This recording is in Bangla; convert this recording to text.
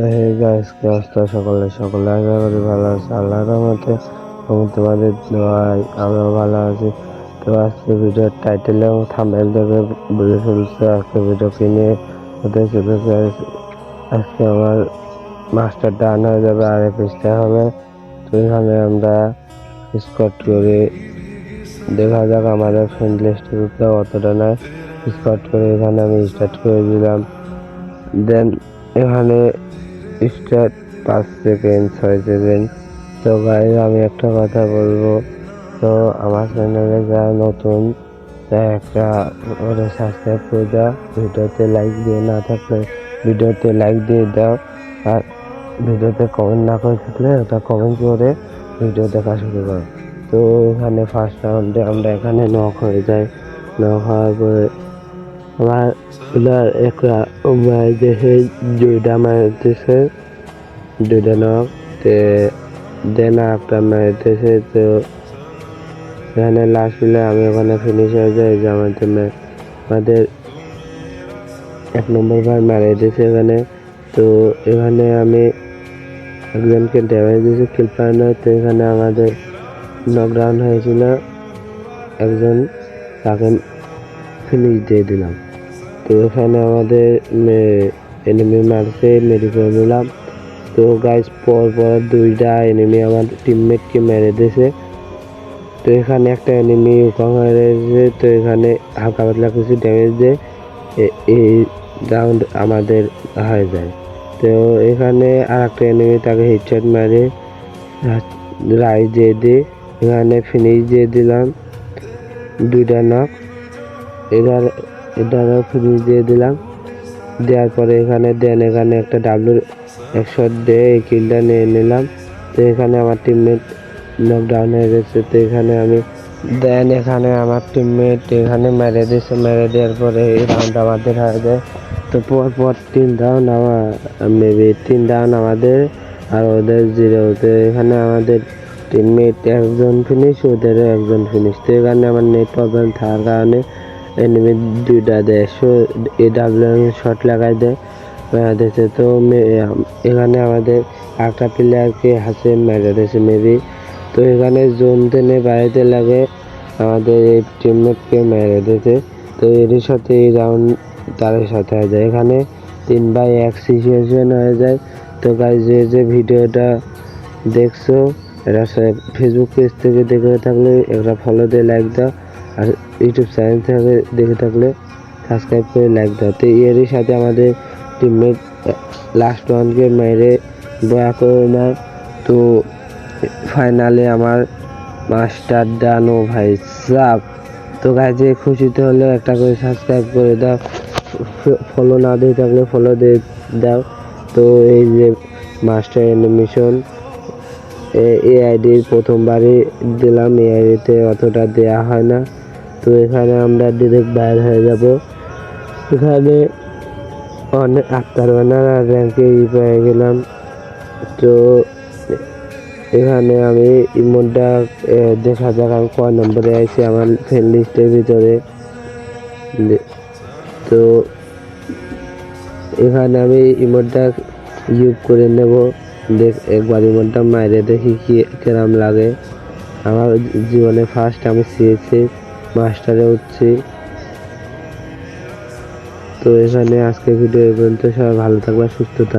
অবস্থা সকলে? সকলে আশা করি ভালো আছে। আল্লাহ রহমতে এবং তোমাদের দোয়ায় আমরাও ভালো আছি। তো আজকে ভিডিওর টাইটেল এবং থাম্বনেল দেখে বুঝে ফেলছে। আজকে ভিডিও কিনে হতে চলেছে। আজকে আমার মাস্টার ডান হয়ে যাবে আর পিসটা হবে। তো এখানে আমরা স্কট করে দেখা যাক আমাদের ফ্রেন্ড লিস্টের উপরে অতটা নয়। স্কট করে এখানে আমি স্টার্ট করে দিলাম। দেন এখানে স্টার্ট পাঁচ সেকেন্ড, ছয় সেকেন্ড। তো গাইজ আমি একটা কথা বলব। তো আমার চ্যানেলে যারা নতুন একটা ওরা সাবস্ক্রাইব করে দাও। ভিডিওতে লাইক দিয়ে না থাকলে ভিডিওতে লাইক দিয়ে দাও। আর ভিডিওতে কমেন্ট না করে থাকলে ওটা কমেন্ট করে ভিডিও দেখা শুরু করো। তো এখানে ফার্স্ট রাউন্ডে আমরা এখানে নক হয়ে যাই। নক হওয়ার পরে আমার একটা দেখে দুইটা মারতেছে দুইটা নক তে দেন একটা মারতেছে তো এখানে লাস্ট প্লেয়ার আমি ওখানে ফিনিশ হয়ে যাই যে আমাদের আমাদের এক নম্বর ভাই মারিয়ে দিয়েছে এখানে, তো এখানে আমি একজনকে ড্যামেজ দিয়েছি কিল পায় না তো এখানে আমাদের নকডাউন হয়েছিল, একজন তাকে ফিনিশ দিয়ে দিলাম। তো এখানে আমাদের এনিমি মারছে, মেরে করে নিলাম তো গাইজ পর পর দুইটা এনিমি আমার টিমমেটকে মেরে দিয়েছে। তো এখানে একটা এনিমি হয়ে রয়েছে তো এখানে হালকা পাতলা কিছু ড্যামেজ দিয়ে এই রাউন্ড আমাদের হয়ে যায়। তো এখানে আর একটা এনিমি তাকে হেডশট মারে। রাই দিয়ে দিয়ে এখানে ফিনিশ দিয়ে দিলাম। দুইটা নক এবার এটারও ফিনিশ দিয়ে দিলাম। দেওয়ার পরে এখানে দেন, এখানে একটা ডাব্লু একশো দিয়ে এই কিলটা নিয়ে নিলাম। তো এখানে আমার টিমমেট নকডাউন হয়ে গেছে। তো এখানে আমি দেন, এখানে আমার টিমমেট এখানে মেরে দিয়েছে। মেরে দেওয়ার পরে এই রাউন্ড আমাদের হয়ে যায়। তো পর পর তিন রাউন্ড আমার মেবি তিন রাউন্ড আমাদের আর ওদের জিরো তো এখানে আমাদের টিমমেট একজন ফিনিশ ওদেরও একজন ফিনিশ তো এখানে আমার নেট প্রবলেম থাকার কারণে এনিমি দুইটা দেয়। এ ডাব্লিউ শট লাগাই দেয়। দিয়েছে তো এখানে আমাদের একটা প্লেয়ারকে হাসে মেরে দিয়েছে মেবি তো এখানে জোন টেনে বাড়িতে লাগে আমাদের এই টিমমেটকে মেরে দিয়েছে। তো এরই সাথে এই রাউন্ড তাদের সাথে হয়ে যায়। এখানে তিন বাই এক সিচুয়েশন হয়ে যায়। তো গাইজ যে যে ভিডিওটা দেখছ এটা ফেসবুক পেজ থেকে দেখে থাকলে একটা ফলো দিয়ে লাইক দাও। আর ইউটিউব চ্যানেল থেকে দেখে থাকলে সাবস্ক্রাইব করে লাইক দাও। তো এরই সাথে আমাদের টিমমেট লাস্ট ওয়ানকে মেরে বয়া করে নেয় তো ফাইনালে আমার মাস্টার ডানো ভাই সাপ তো গাইজে খুশিতে হলে একটা করে সাবস্ক্রাইব করে দাও। ফলো না দিয়ে থাকলে ফলো দিয়ে দাও। তো এই যে মাস্টার অ্যানিমেশন এই আইডির প্রথমবারই দিলাম। এই আইডিতে অতটা দেয়া হয় না। তো এখানে আমরা ডিরেক্ট বাইর হয়ে যাব। এখানে অনেক আর র্যাঙ্কে ই পেয়ে গেলাম। তো এখানে আমি ইমোনটা দেখা যাক আমি কয় নম্বরে আছি আমার ফ্রেন্ড লিস্টের ভিতরে। তো এখানে আমি ইমোনটা ইউজ করে নেব। দেখ, একবার ইমোনটা মাইরে দেখি কি, কেরাম লাগে। আমার জীবনে ফার্স্ট আমি সিএসি মাস্টারে উঠছি। তো এখানে আজকে ভিডিও পর্যন্ত। সবাই ভালো থাকবে সুস্থ থাকবে